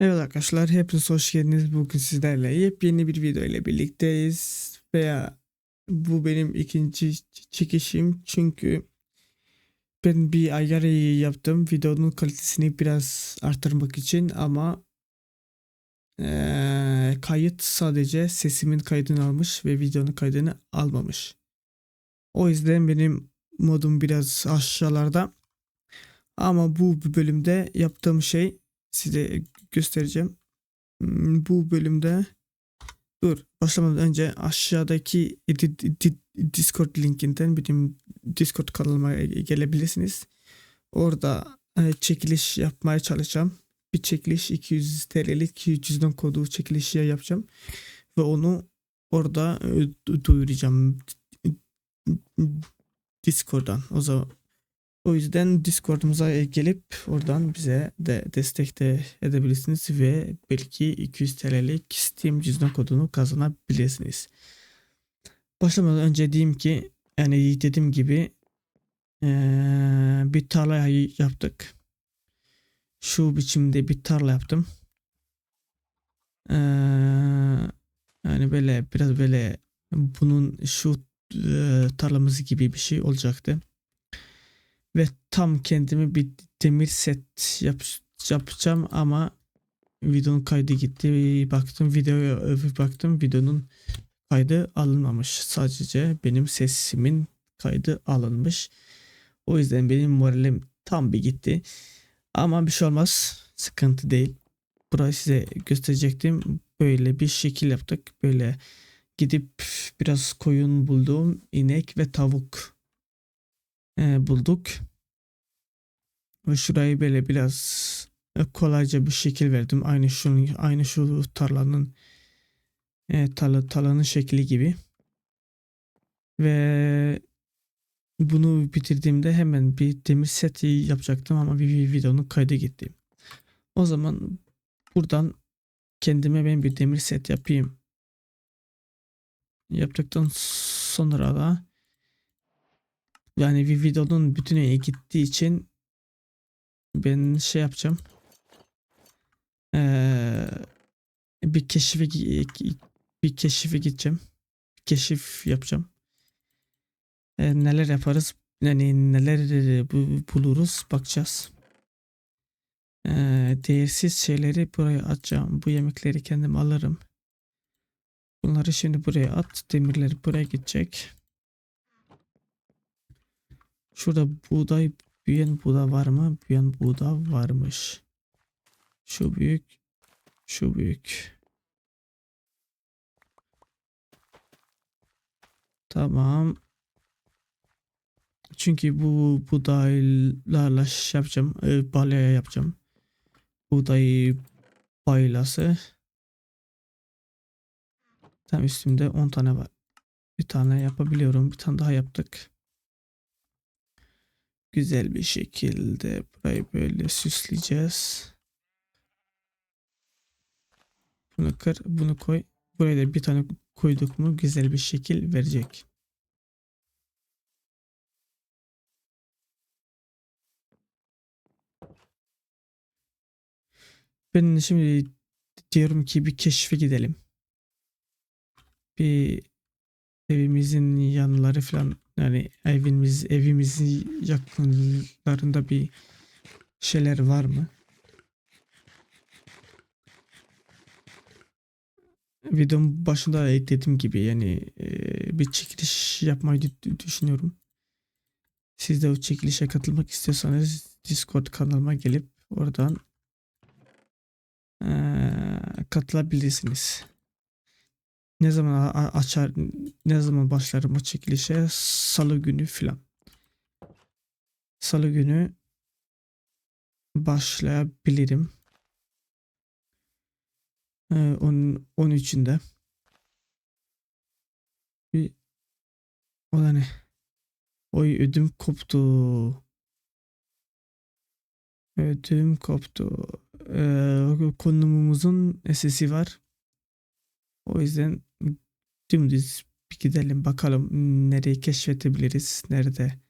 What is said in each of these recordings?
Evet arkadaşlar hepiniz hoş geldiniz. Bugün sizlerle yepyeni bir video ile birlikteyiz. Veya bu benim ikinci ç- çekişim çünkü ben bir ayar yaptım videonun kalitesini biraz artırmak için ama eee, kayıt sadece sesimin kaydını almış ve videonun kaydını almamış. O yüzden benim modum biraz aşağılarda. Ama bu bölümde yaptığım şey size göstereceğim. Hmm, Bu bölümde dur başlamadan önce aşağıdaki di- di- di- Discord linkinden benim Discord kanalıma gelebilirsiniz. Orada e, çekiliş yapmaya çalışacağım. Bir çekiliş 200 TL'lik cüzdan kodu çekilişi yapacağım. Ve onu orada e, du- duyuracağım. Discord'dan. O zaman o yüzden Discord'umuza gelip oradan bize de destek de edebilirsiniz ve belki 200 TL'lik Steam cüzdan kodunu kazanabilirsiniz. Başlamadan önce diyeyim ki yani dediğim gibi eee, bir tarla yaptık. Şu biçimde bir tarla yaptım. Eee, yani böyle biraz böyle bunun şu eee, tarlamız gibi bir şey olacaktı ve tam kendime bir demir set yap, yapacağım ama videonun kaydı gitti. Baktım videoya bir baktım videonun kaydı alınmamış. Sadece benim sesimin kaydı alınmış. O yüzden benim moralim tam bir gitti. Ama bir şey olmaz. Sıkıntı değil. Burayı size gösterecektim. Böyle bir şekil yaptık. Böyle gidip biraz koyun buldum. inek ve tavuk e, bulduk. Ve şurayı böyle biraz e, kolayca bir şekil verdim. Aynı şunun aynı şu tarlanın e, tarla, tarlanın şekli gibi. Ve bunu bitirdiğimde hemen bir demir seti yapacaktım ama bir, bir videonun kaydı gitti. O zaman buradan kendime ben bir demir set yapayım. Yaptıktan sonra da yani bir videonun bütününe gittiği için ben şey yapacağım. Ee, bir keşife bir keşife gideceğim. Keşif yapacağım. Ee, neler yaparız? Yani neler bu- buluruz bakacağız. Ee, değersiz şeyleri buraya atacağım. Bu yemekleri kendim alırım. Bunları şimdi buraya at. Demirleri buraya gidecek. Şurada buğday büyüyen buğday var mı? Büyüyen buğday varmış. Şu büyük. Şu büyük. Tamam. Çünkü bu buğdaylarla şey yapacağım. E, balya yapacağım. Buğday baylası. Tam üstümde 10 tane var. Bir tane yapabiliyorum. Bir tane daha yaptık. Güzel bir şekilde burayı böyle süsleyeceğiz. Bunu kır, bunu koy. Buraya da bir tane koyduk mu güzel bir şekil verecek. Ben şimdi diyorum ki bir keşfe gidelim. Bir evimizin yanları falan yani evimiz evimizin yakınlarında bir şeyler var mı? Videonun başında dediğim gibi yani e, bir çekiliş yapmayı dü- düşünüyorum. Siz de o çekilişe katılmak istiyorsanız Discord kanalıma gelip oradan e, katılabilirsiniz. Ne zaman açar, ne zaman başlarım o çekilişe? Salı günü filan. Salı günü başlayabilirim. Ee, onun, 13'ünde. Bir, o da ne? Oy ödüm koptu. Ödüm koptu. Ee, konumumuzun sesi var. O yüzden dümdüz bir gidelim bakalım nereyi keşfedebiliriz. Nerede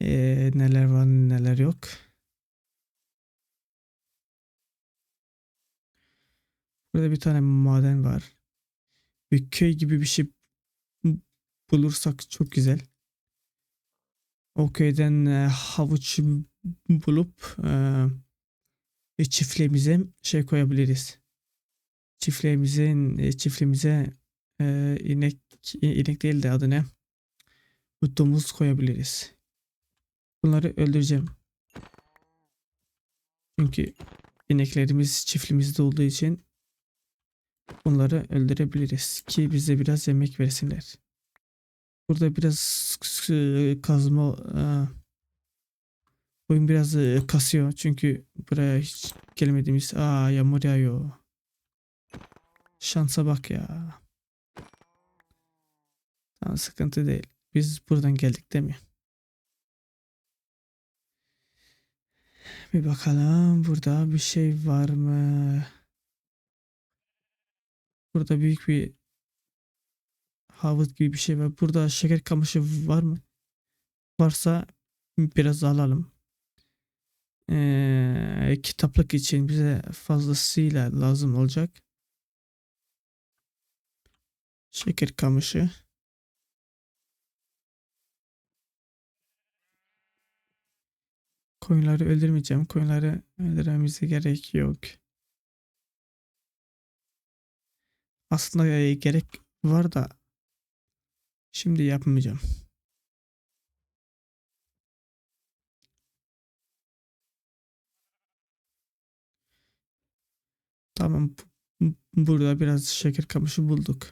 ee, neler var neler yok. Burada bir tane maden var. Bir köy gibi bir şey bulursak çok güzel. O köyden e, havuç bulup e, çiftliğimize şey koyabiliriz. Çiftliğimizin e, çiftliğimize e, inek inek değil de adı ne? Bu domuz koyabiliriz. Bunları öldüreceğim. Çünkü ineklerimiz çiftliğimizde olduğu için bunları öldürebiliriz ki bize biraz yemek versinler. Burada biraz e, kazma e, oyun biraz e, kasıyor çünkü buraya hiç gelmediğimiz aa yağmur yağıyor. Şansa bak ya. Tamam sıkıntı değil. Biz buradan geldik değil? Bir bakalım burada bir şey var mı? Burada büyük bir havuz gibi bir şey var. Burada şeker kamışı var mı? Varsa biraz alalım. Ee, kitaplık için bize fazlasıyla lazım olacak. Şeker kamışı. Koyunları öldürmeyeceğim. Koyunları öldürmemize gerek yok. Aslında e, gerek var da şimdi yapmayacağım. Tamam. Burada biraz şeker kamışı bulduk.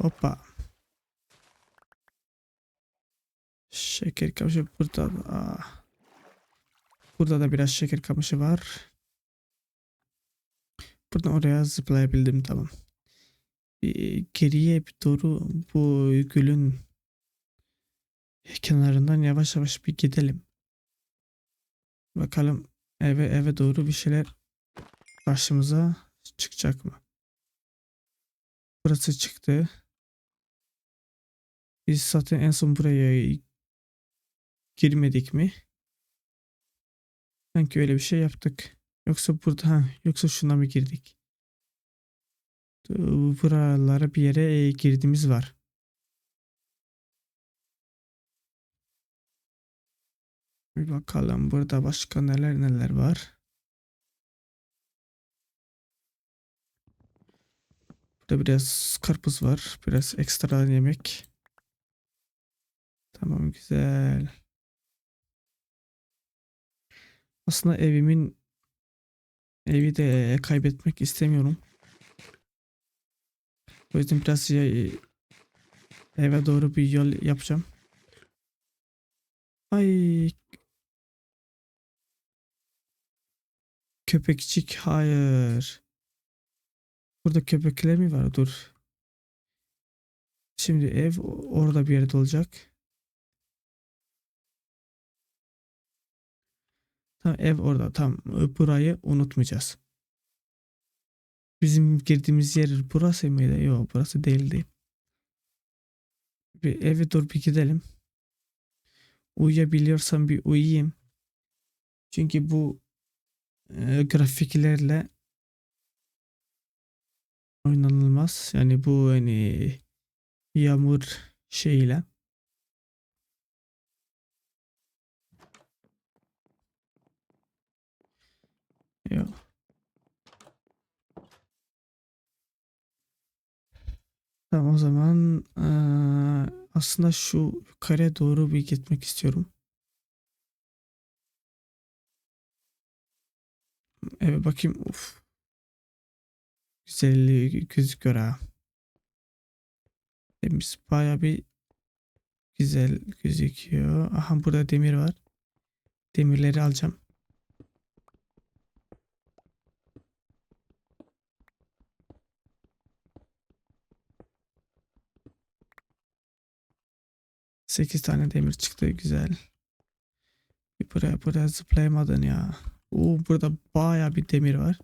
Hoppa. Şeker kamışı burada. Aa. Burada da biraz şeker kamışı var. Buradan oraya zıplayabildim tamam. Bir geriye bir doğru bu gölün kenarından yavaş yavaş bir gidelim. Bakalım eve eve doğru bir şeyler karşımıza çıkacak mı? Burası çıktı. Biz zaten en son buraya girmedik mi? Sanki öyle bir şey yaptık. Yoksa burada ha, yoksa şuna mı girdik? Buralara bir yere e, girdiğimiz var. Bir bakalım burada başka neler neler var. Burada biraz karpuz var. Biraz ekstra yemek. Tamam güzel. Aslında evimin evi de kaybetmek istemiyorum. O yüzden biraz şey, eve doğru bir yol yapacağım. Ay köpekçik hayır. Burada köpekler mi var? Dur. Şimdi ev orada bir yerde olacak. Tam ev orada. Tam burayı unutmayacağız. Bizim girdiğimiz yer burası mıydı? Yok burası değildi. Bir eve dur bir gidelim. Uyuyabiliyorsam bir uyuyayım. Çünkü bu e, grafiklerle oynanılmaz. Yani bu hani yağmur şeyle Yok. Tamam o zaman eee, aslında şu kare doğru bir gitmek istiyorum. Evet bakayım. Uf. Güzelliği gözüküyor ha. Temiz baya bir güzel gözüküyor. Aha burada demir var. Demirleri alacağım. 8 tane demir çıktı güzel. Bir buraya buraya zıplayamadın ya. Oo, burada baya bir demir var.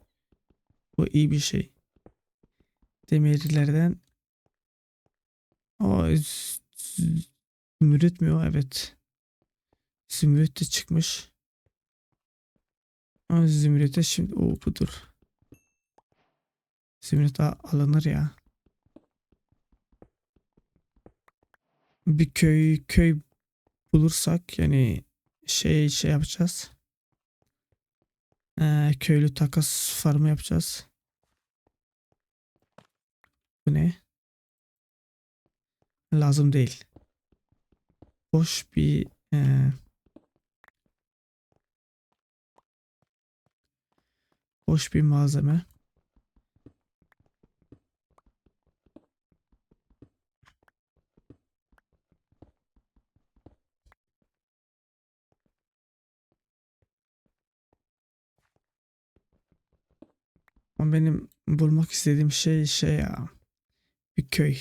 Bu iyi bir şey. Demirlerden o zümrüt mü o? Evet. Zümrüt de çıkmış. Ama zümrüte şimdi o budur. Zümrüt alınır ya. Bir köy köy bulursak yani şey şey yapacağız. Ee, köylü takas farmı yapacağız. Bu ne? Lazım değil. Boş bir ee, boş bir malzeme. Ama benim bulmak istediğim şey şey ya. Bir köy.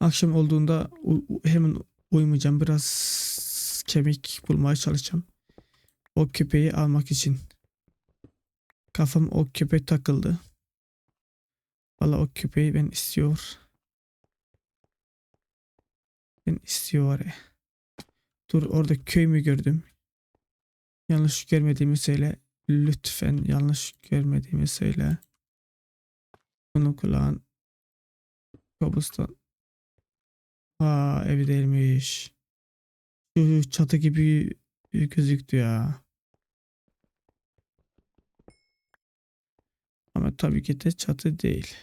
Akşam olduğunda hemen uyumayacağım. Biraz kemik bulmaya çalışacağım. O köpeği almak için. Kafam o köpeğe takıldı. Valla o köpeği ben istiyor. Ben istiyor. Dur orada köy mü gördüm? Yanlış görmediğimi söyle. Lütfen yanlış görmediğimi söyle. Bunu kulağın. Kabustan. Aa evi değilmiş. Şu çatı gibi gözüktü ya. Ama tabii ki de çatı değil.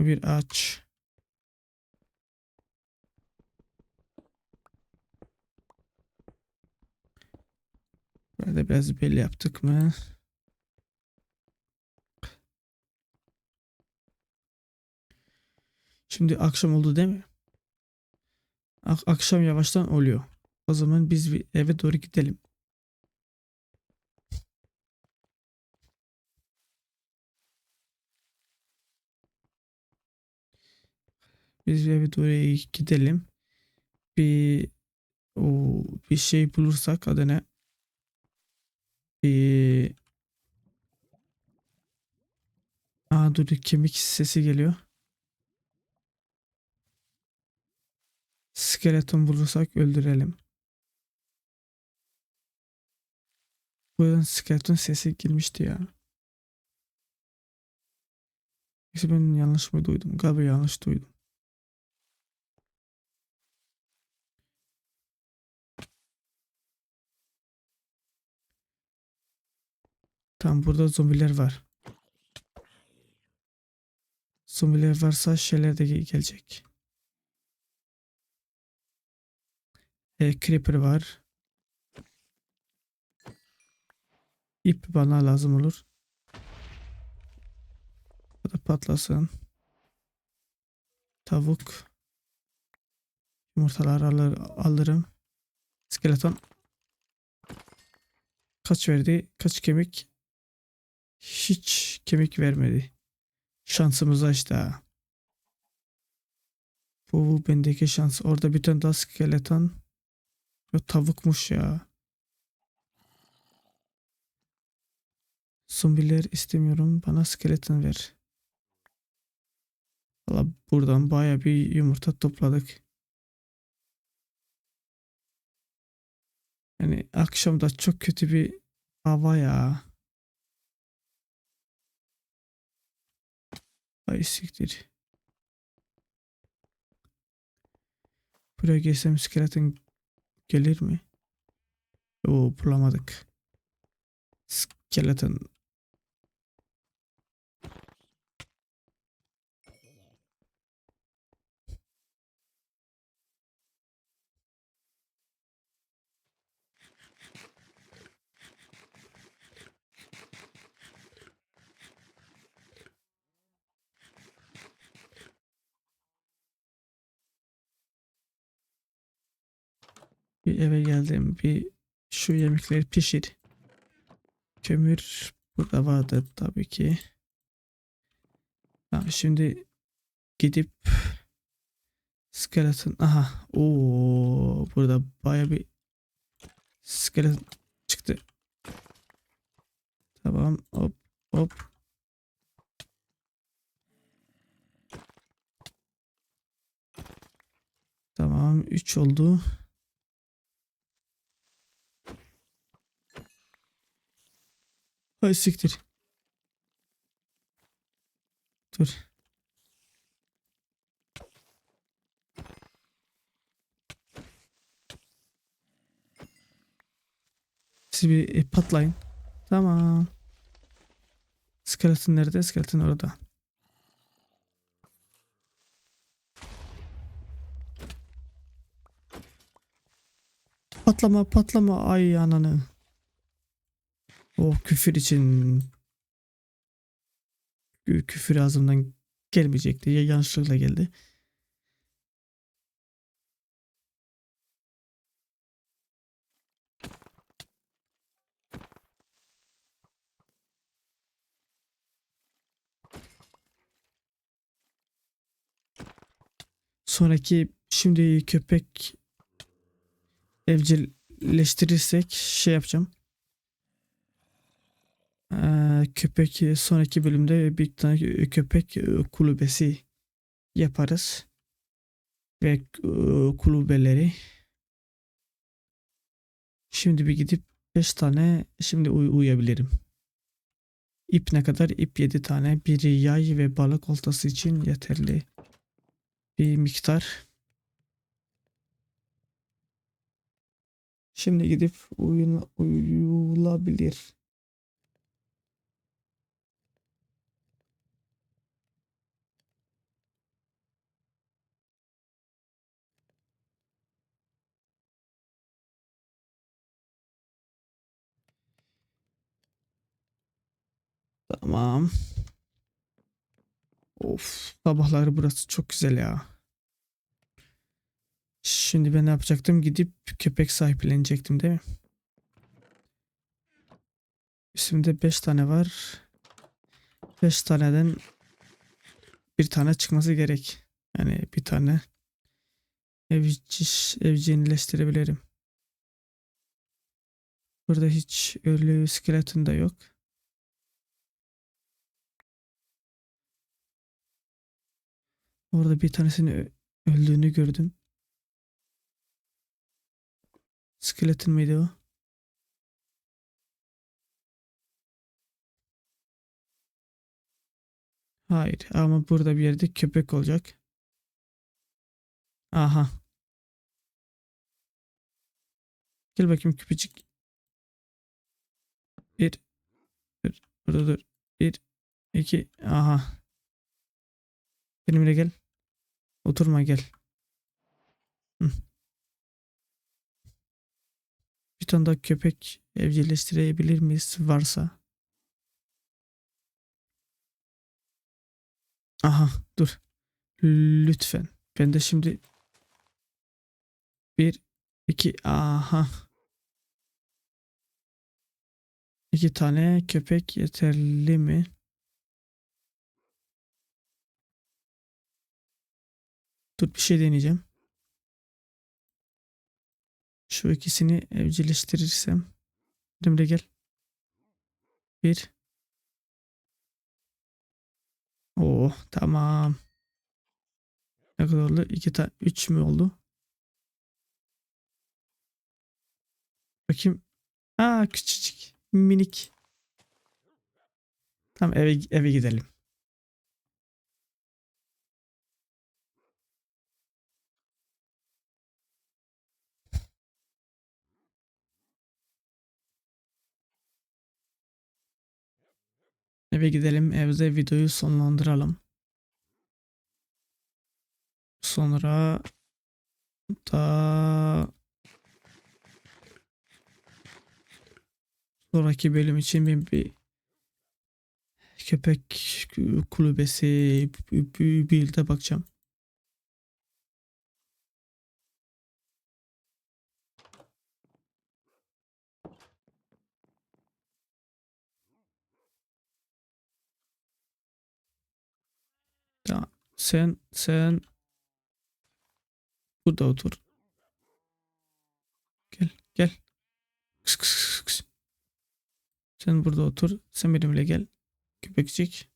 Bir ağaç. Böyle biraz belli yaptık mı? Şimdi akşam oldu değil mi? Ak- akşam yavaştan oluyor. O zaman biz bir eve doğru gidelim. Biz bir eve doğru gidelim. Bir o bir şey bulursak adı Bir Aa dur kemik sesi geliyor. Skeleton bulursak öldürelim. Buradan skeleton sesi girmişti ya. Neyse ben yanlış mı duydum? Galiba yanlış duydum. Tam burada zombiler var. Zombiler varsa şeyler de ge- gelecek. E, creeper var. İp bana lazım olur. Bu da patlasın. Tavuk. Yumurtalar alır, alırım. Skeleton. Kaç verdi? Kaç kemik? Hiç kemik vermedi. Şansımız işte ha. Bu bendeki şans. Orada bir tane daha skeleton. Ya tavukmuş ya. Zombiler istemiyorum. Bana skeleton ver. Valla buradan baya bir yumurta topladık. Yani akşamda çok kötü bir hava ya. Siktir. Buraya gelsem skeleton gelir mi? Oo bulamadık. Skeleton. Bir eve geldim. Bir şu yemekleri pişir. Kömür burada vardı tabii ki. Ha, şimdi gidip skeleton aha o burada baya bir skeleton çıktı. Tamam hop hop. Tamam 3 oldu. Hay siktir. Dur. Siz bir e, patlayın. Tamam. Skeleton nerede? Skeleton orada. Patlama patlama ay ananı. O küfür için Kü- küfür ağzımdan gelmeyecekti. Ya yanlışlıkla geldi. Sonraki şimdi köpek evcilleştirirsek şey yapacağım. Ee, köpek sonraki bölümde bir tane köpek e, kulübesi yaparız. Ve e, kulübeleri. Şimdi bir gidip 5 tane şimdi uy- uyuyabilirim. İp ne kadar? İp 7 tane. Biri yay ve balık oltası için yeterli bir miktar. Şimdi gidip uyun, uyulabilir. Tamam. Of, sabahları burası çok güzel ya. Şimdi ben ne yapacaktım? Gidip köpek sahiplenecektim değil mi? Üstümde 5 tane var. 5 taneden bir tane çıkması gerek. Yani bir tane evciş, evcilleştirebilirim. Burada hiç ölü skeleton da yok. Orada bir tanesini ö- öldüğünü gördüm. Skeleton mıydı o? Hayır ama burada bir yerde köpek olacak. Aha. Gel bakayım küpecik. Bir. Dur. Burada dur. Bir. iki. Aha. Benimle gel. Oturma gel. Bir tane daha köpek evcilleştirebilir miyiz varsa? Aha dur. Lütfen. Ben de şimdi bir iki aha iki tane köpek yeterli mi? Dur bir şey deneyeceğim. Şu ikisini evcilleştirirsem. Benimle gel. Bir. Oo tamam. Ne kadar oldu? İki tane. Üç mü oldu? Bakayım. Aa küçücük. Minik. Tamam eve, eve gidelim. Eve gidelim. Evde videoyu sonlandıralım. Sonra da sonraki bölüm için bir, bir köpek kulübesi bir build'e bakacağım. Ya sen sen burada otur. Gel gel. Kıs kıs kıs. Sen burada otur. Sen benimle gel. Köpekçik.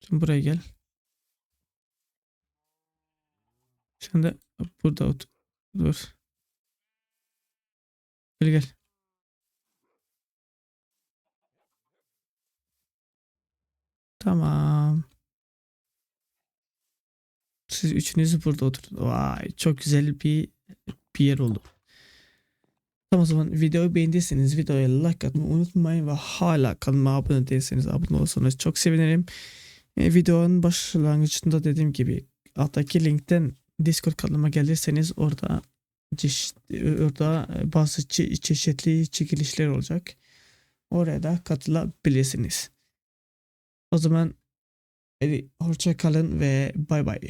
Sen buraya gel. Sen de burada otur. Dur. Gel gel. Tamam. Siz üçünüz burada oturun. Vay çok güzel bir bir yer oldu. Tamam o zaman videoyu beğendiyseniz videoya like atmayı unutmayın ve hala kanalıma abone değilseniz abone olursanız çok sevinirim. E, videonun başlangıcında dediğim gibi alttaki linkten Discord kanalıma gelirseniz orada çeşit- orada bazı çe- çeşitli çekilişler olacak. Oraya da katılabilirsiniz. O zaman e, hoşça kalın ve bay bay.